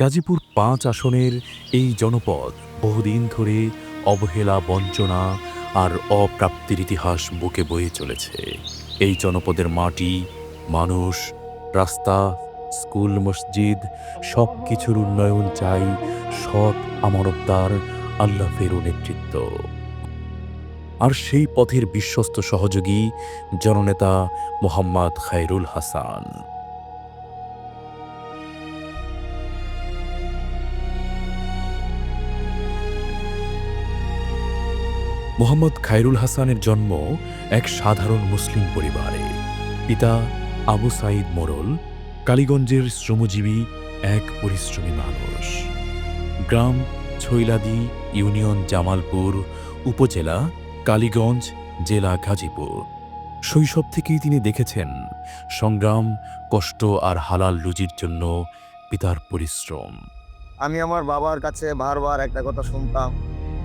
গাজীপুর পাঁচ আসনের এই জনপদ বহুদিন ধরে অবহেলা, বঞ্চনা আর অপ্রাপ্তির ইতিহাস বুকে বয়ে চলেছে। এই জনপদের মাটি, মানুষ, রাস্তা, স্কুল, মসজিদ সব কিছুর উন্নয়ন চাই সৎ আমানতদার আল্লাহ ফেরু নেতৃত্ব। আর সেই পথের বিশ্বস্ত সহযোগী জননেতা মোহাম্মদ খায়রুল হাসান। মোহাম্মদ খায়রুল হাসানের জন্ম এক সাধারণ মুসলিম পরিবারে। পিতা আবু সাইদ মোরল, কালীগঞ্জের শ্রমজীবী এক পরিশ্রমী মানুষ। গ্রাম ছৈলাদি ইউনিয়ন জামালপুর উপজেলা কালীগঞ্জ জেলা গাজীপুর। শৈশব থেকেই তিনি দেখেছেন সংগ্রাম, কষ্ট আর হালাল রুজির জন্য পিতার পরিশ্রম। আমি আমার বাবার কাছে বারবার একটা কথা শুনতাম।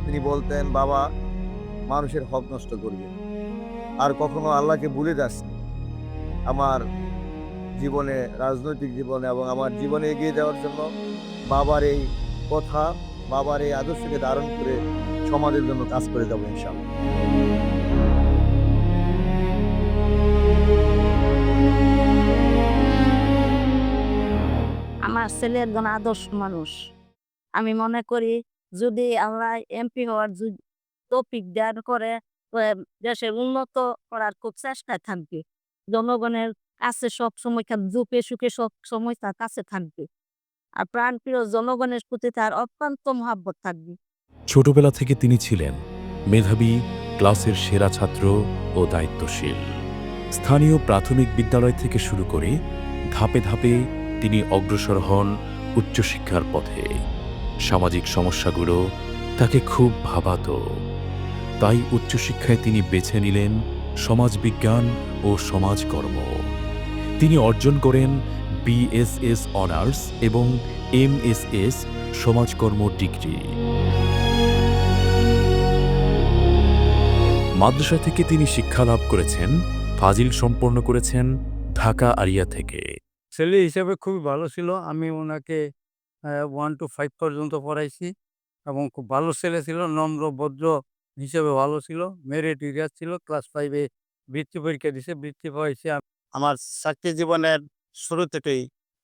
তিনি বলতেন, বাবা মানুষের হক নষ্ট করবে আর কখনো আল্লাহকে ভুলে যাস আমার জীবনে, রাজনৈতিক জীবনে এবং আমার জীবনে এগিয়ে যাওয়ার জন্য বাবার এই কথা, বাবার এই আদর্শকে ধারণ করে সমাজের জন্য কাজ করে যাব ইনশাল্লাহ আমার ছেলে একজন আদর্শ মানুষ। আমি মনে করি যদি আমরা এমপি হওয়ার তৌফিক দান করে দেশের উন্নত করার খুব চেষ্টায় থাকবে জনগণের কাছে সব সময় থাক- দুঃখে সুখে সব সময় তার কাছে থাকবে আর প্রাণপ্রিয় জনগণের প্রতি তার অত্যন্ত মহাব্বত থাকবে ছোটবেলা থেকে তিনি ছিলেন মেধাবী, ক্লাসের সেরা ছাত্র ও দায়িত্বশীল। স্থানীয় প্রাথমিক বিদ্যালয় থেকে শুরু করে ধাপে ধাপে তিনি অগ্রসর হন উচ্চশিক্ষার পথে। সামাজিক সমস্যাগুলো তাকে খুব ভাবাতো। তাই উচ্চশিক্ষায় তিনি বেছে নিলেন সমাজবিজ্ঞান ও সমাজকর্ম। তিনি অর্জন করেন বিএসএস অনার্স এবং এমএসএস সমাজকর্ম ডিগ্রি। মাদ্রাসা থেকে তিনি শিক্ষা লাভ করেছেন, ফাজিল সম্পন্ন করেছেন ঢাকা আরিয়া থেকে। ছেলে হিসেবে খুবই ভালো ছিল। আমি ওনাকে ওয়ান টু ফাইভ পর্যন্ত পড়াইছি এবং খুব ভালো ছেলে ছিল, নম্র, ভদ্র হিসেবে ভালো ছিল। মেরিট মেরিটোরিয়াস ছিল। ক্লাস ফাইভে বৃত্তি পরীক্ষা দিছে। বৃত্তি পাইছে আমার চাকরি জীবনের শুরু থেকেই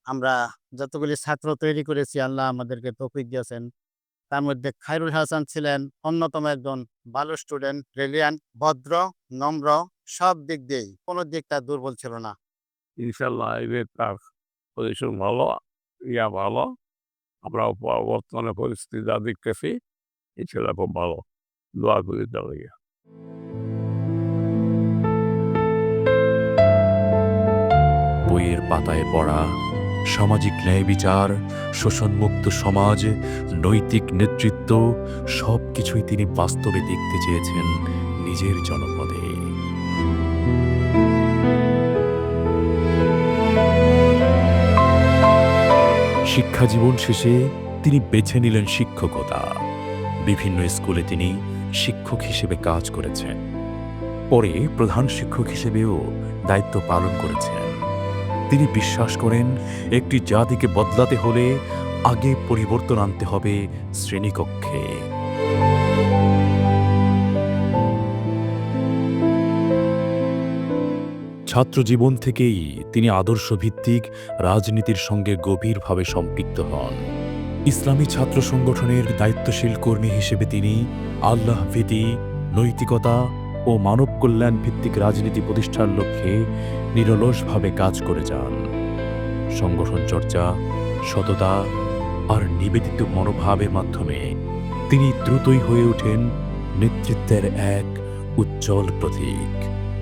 আমরা যতগুলি ছাত্র তৈরি করেছি, আল্লাহ আমাদেরকে তৌফিক দিয়েছেন। তার মধ্যে খায়রুল হাসান ছিলেন অন্যতম একজন ভালো স্টুডেন্ট ব্রিলিয়ান্ট ভদ্র, নম্র, সব দিক দিয়েই। কোনো দিকটা দুর্বল ছিল না। ইনশাল্লাহ তার পজিশন ভালো, ইয়া ভালো আমরা বর্তমানে পরিস্থিতি যা দেখতেছি এই ছেলে খুব ভালো। দোয়া করি দাঁড়িয়ে বইয়ের পাতায় পড়া, সামাজিক ন্যায় বিচার, শোষণমুক্ত সমাজ, নৈতিক নেতৃত্ব সব কিছুই তিনি বাস্তবে দেখতে চেয়েছেন নিজের জনপদে। শিক্ষা জীবন শেষে তিনি বেছে নিলেন শিক্ষকতা। বিভিন্ন স্কুলে তিনি শিক্ষক হিসেবে কাজ করেছেন। পরে প্রধান শিক্ষক হিসেবেও দায়িত্ব পালন করেছেন। তিনি বিশ্বাস করেন, একটি জাতিকে বদলাতে হলে আগে পরিবর্তন আনতে হবে শ্রেণীকক্ষে। ছাত্র জীবন থেকেই তিনি আদর্শভিত্তিক রাজনীতির সঙ্গে গভীরভাবে সম্পৃক্ত হন। ইসলামী ছাত্র সংগঠনের দায়িত্বশীল কর্মী হিসেবে তিনি আল্লাহ ভীতি নৈতিকতা ও মানব কল্যাণ ভিত্তিক রাজনীতি প্রতিষ্ঠার লক্ষ্যে নিরলসভাবে কাজ করে যান। সংগঠন চর্চা, সততা আর নিবেদিত মনোভাবের মাধ্যমে তিনি দ্রুতই হয়ে ওঠেন নেতৃত্বের এক উজ্জ্বল প্রতীক।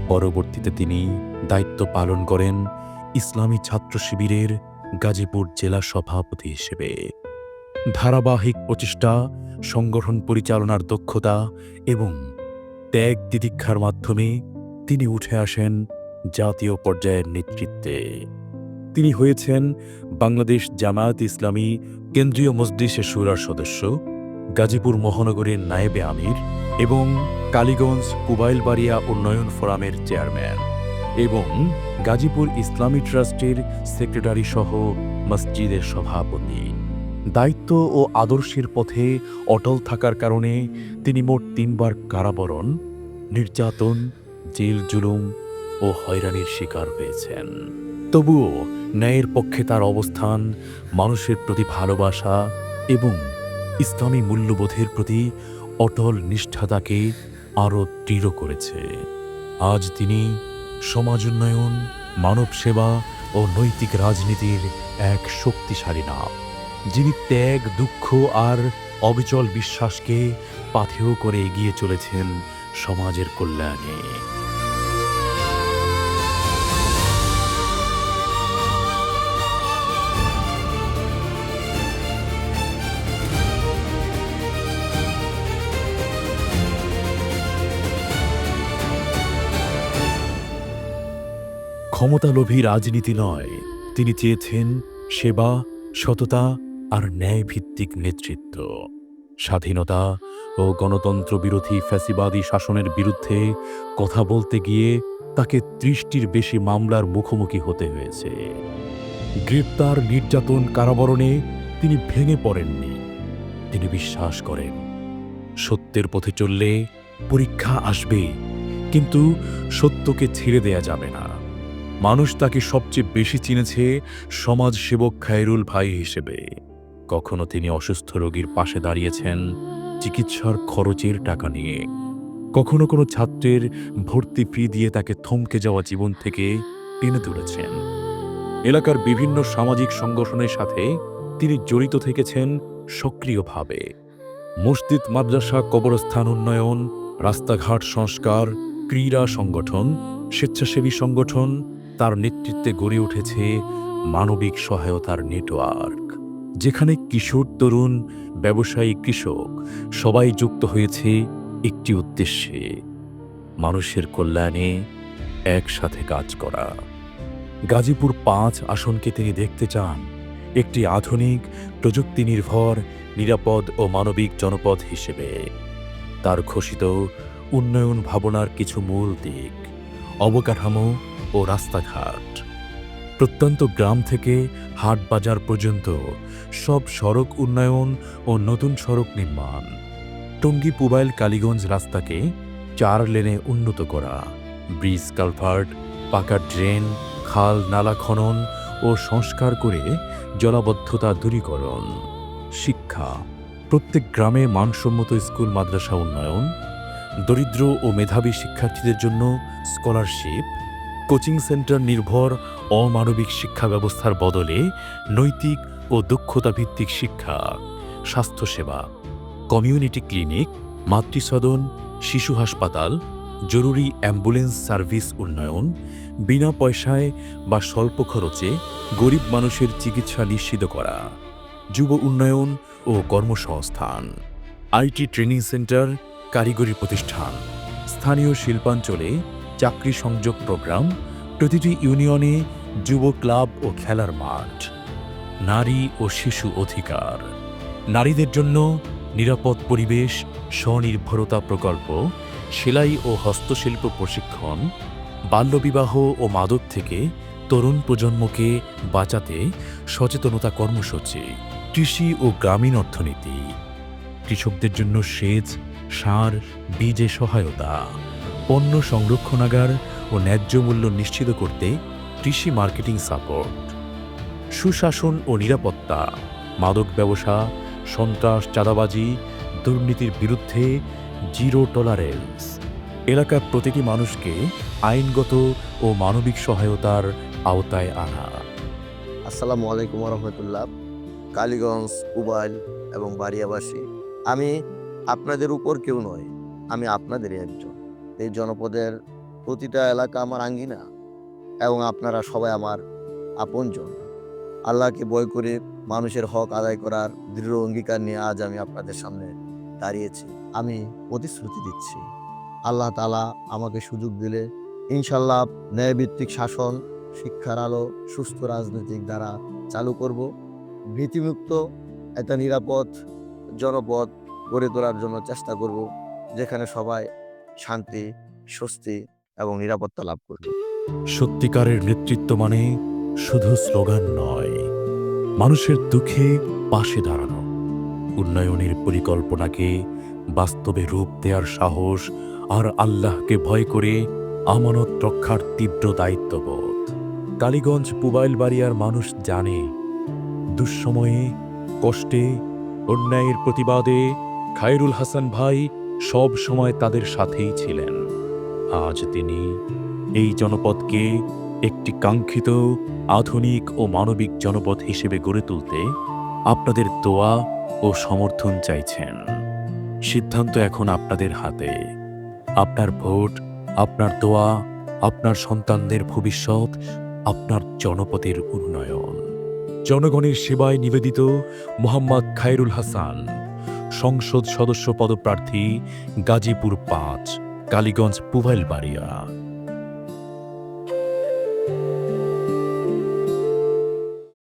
পরবর্তীতে তিনি দায়িত্ব পালন করেন ইসলামী ছাত্র শিবিরের গাজীপুর জেলা সভাপতি হিসেবে। ধারাবাহিক প্রচেষ্টা, সংগঠন পরিচালনার দক্ষতা এবং ত্যাগ তিতিক্ষার মাধ্যমে তিনি উঠে আসেন জাতীয় পর্যায়ের নেতৃত্বে। তিনি হয়েছেন বাংলাদেশ জামায়াত ইসলামী কেন্দ্রীয় মজলিসে সুরার সদস্য, গাজীপুর মহানগরীর নায়েবে আমির এবং কালীগঞ্জ কুবাইলবাড়িয়া উন্নয়ন ফোরামের চেয়ারম্যান এবং গাজীপুর ইসলামী ট্রাস্টের সেক্রেটারি সহ মসজিদের সভাপতি। দায়িত্ব ও আদর্শের পথে অটল থাকার কারণে তিনি মোট তিনবার কারাবরণ, নির্যাতন, জেল জুলুম ও হয়রানির শিকার হয়েছেন। তবুও ন্যায়ের পক্ষে তার অবস্থান, মানুষের প্রতি ভালোবাসা এবং ইসলামী মূল্যবোধের প্রতি অটল নিষ্ঠা তাকে আরও দৃঢ় করেছে। আজ তিনি সমাজ উন্নয়ন, মানব সেবা ও নৈতিক রাজনীতির এক শক্তিশালী নাম। যিনি ত্যাগ, দুঃখ আর অবিচল বিশ্বাসকে পাথেয় করে এগিয়ে চলেছেন সমাজের কল্যাণে। ক্ষমতালোভী রাজনীতি নয়, তিনি চেয়েছেন সেবা, সততা আর ন্যায়ভিত্তিক নেতৃত্ব। স্বাধীনতা ও গণতন্ত্র বিরোধী ফ্যাসিবাদী শাসনের বিরুদ্ধে কথা বলতে গিয়ে তাকে ত্রিশটির বেশি মামলার মুখোমুখি হতে হয়েছে। গ্রেপ্তার নির্যাতন কারাবরণে তিনি ভেঙে পড়েননি। তিনি বিশ্বাস করেন, সত্যের পথে চললে পরীক্ষা আসবে, কিন্তু সত্যকে ছেড়ে দেয়া যাবে না। মানুষ তাকে সবচেয়ে বেশি চিনেছে সমাজসেবক খায়রুল ভাই হিসেবে। কখনো তিনি অসুস্থ রোগীর পাশে দাঁড়িয়েছেন চিকিৎসার খরচের টাকা নিয়ে। কখনো কোনো ছাত্রের ভর্তি ফি দিয়ে তাকে থমকে যাওয়া জীবন থেকে টেনে তুলেছেন। এলাকার বিভিন্ন সামাজিক সংগঠনের সাথে তিনি জড়িত থেকেছেন সক্রিয়ভাবে। মসজিদ, মাদ্রাসা, কবরস্থান উন্নয়ন, রাস্তাঘাট সংস্কার, ক্রীড়া সংগঠন, স্বেচ্ছাসেবী সংগঠন, তার নেতৃত্বে গড়ে উঠেছে মানবিক সহায়তার নেটওয়ার্ক। যেখানে কিশোর তরুণ, ব্যবসায়ী, কৃষক সবাই যুক্ত হয়েছে একটি উদ্দেশ্যে, মানুষের কল্যাণে একসাথে কাজ করা। গাজীপুর পাঁচ আসনকে তিনি দেখতে চান, একটি আধুনিক প্রযুক্তি নির্ভর নিরাপদ ও মানবিক জনপদ হিসেবে। তার ঘোষিত উন্নয়ন ভাবনার কিছু মূল দিক, অবকাঠামো ও রাস্তাঘাট। প্রত্যন্ত গ্রাম থেকে হাট বাজার পর্যন্ত সব সড়ক উন্নয়ন ও নতুন সড়ক নির্মাণ। টঙ্গী পুবাইল কালীগঞ্জ রাস্তাকে চার লেনে উন্নত করা। ব্রিজ কালভার্ট, পাকা ড্রেন, খাল নালা খনন ও সংস্কার করে জলাবদ্ধতা দূরীকরণ। শিক্ষা, প্রত্যেক গ্রামে মানসম্মত স্কুল, মাদ্রাসা উন্নয়ন, দরিদ্র ও মেধাবী শিক্ষার্থীদের জন্য স্কলারশিপ, কোচিং সেন্টার নির্ভর অমানবিক শিক্ষা ব্যবস্থার বদলে নৈতিক ও দক্ষতা ভিত্তিক শিক্ষা, স্বাস্থ্যসেবা, কমিউনিটি ক্লিনিক, মাতৃসদন, শিশু হাসপাতাল, জরুরি অ্যাম্বুলেন্স সার্ভিস উন্নয়ন, বিনা পয়সায় বা স্বল্প খরচে গরিব মানুষের চিকিৎসা নিশ্চিত করা, যুব উন্নয়ন ও কর্মসংস্থান, আইটি ট্রেনিং সেন্টার, কারিগরি প্রতিষ্ঠান, স্থানীয় শিল্পাঞ্চলে চাকরি সংযোগ প্রোগ্রাম, প্রতিটি ইউনিয়নে যুব ক্লাব ও খেলার মাঠ। নারী ও শিশু অধিকার। নারীদের জন্য নিরাপদ পরিবেশ, স্বনির্ভরতা প্রকল্প, সেলাই ও হস্তশিল্প প্রশিক্ষণ, বাল্যবিবাহ ও মাদক থেকে তরুণ প্রজন্মকে বাঁচাতে সচেতনতা কর্মসূচি, কৃষি ও গ্রামীণ অর্থনীতি। কৃষকদের জন্য সেচ, সার, বীজে সহায়তা, পণ্য সংরক্ষণাগার ও ন্যায্য মূল্য নিশ্চিত করতে কৃষি মার্কেটিং সাপোর্ট। সুশাসন ও নিরাপত্তা, মাদক ব্যবসা, সন্ত্রাস, চাঁদাবাজি, দুর্নীতির বিরুদ্ধে জিরো টলারেন্স। এলাকার প্রতিটি মানুষকে আইনগত ও মানবিক সহায়তার আওতায় আনা। আসসালামু আলাইকুম রহমতুল্লাহ। কালীগঞ্জ, উবাইল এবং বাড়িয়াবাসী, আমি আপনাদের উপর কেউ নয়, আমি আপনাদেরই একজন। এই জনপদের প্রতিটা এলাকা আমার আঙ্গিনা এবং আপনারা সবাই আমার আপনজন। আল্লাহকে বয় করে মানুষের হক আদায় করার দৃঢ় অঙ্গীকার নিয়ে আজ আমি আপনাদের সামনে দাঁড়িয়েছি। আমি প্রতিশ্রুতি দিচ্ছি। আল্লাহ তালা আমাকে সুযোগ দিলে ইনশাল্লাহ ন্যায়ভিত্তিক শাসন, শিক্ষার আলো, সুস্থ রাজনৈতিক দ্বারা চালু করব। ভীতিমুক্ত একটা নিরাপদ জনপদ গড়ে তোলার জন্য চেষ্টা করব, যেখানে সবাই শান্তি, স্বস্তি এবং নিরাপত্তা লাভ করবে। সত্যিকারের নেতৃত্ব মানে শুধু স্লোগান নয়, মানুষের দুঃখে পাশে দাঁড়ানো, উন্নয়নের পরিকল্পনাকে বাস্তবে রূপ দেওয়ার সাহস আর আল্লাহকে ভয় করে আমানত রক্ষার তীব্র দায়িত্ববোধ। কালীগঞ্জ পুবাইলবাড়িয়ার মানুষ জানে, দুঃসময়ে, কষ্টে, অন্যায়ের প্রতিবাদে খায়রুল হাসান ভাই সব সময় তাদের সাথেই ছিলেন। আজ তিনি এই জনপদকে একটি কাঙ্ক্ষিত, আধুনিক ও মানবিক জনপদ হিসেবে গড়ে তুলতে আপনাদের দোয়া ও সমর্থন চাইছেন। সিদ্ধান্ত এখন আপনাদের হাতে। আপনার ভোট, আপনার দোয়া, আপনার সন্তানদের ভবিষ্যৎ, আপনার জনপদের উন্নয়ন। জনগণের সেবায় নিবেদিত মোহাম্মদ খায়রুল হাসান। সংসদ সদস্য পদপ্রার্থী গাজীপুর পাঁচ, কালীগঞ্জ পুভাইলবাড়িয়া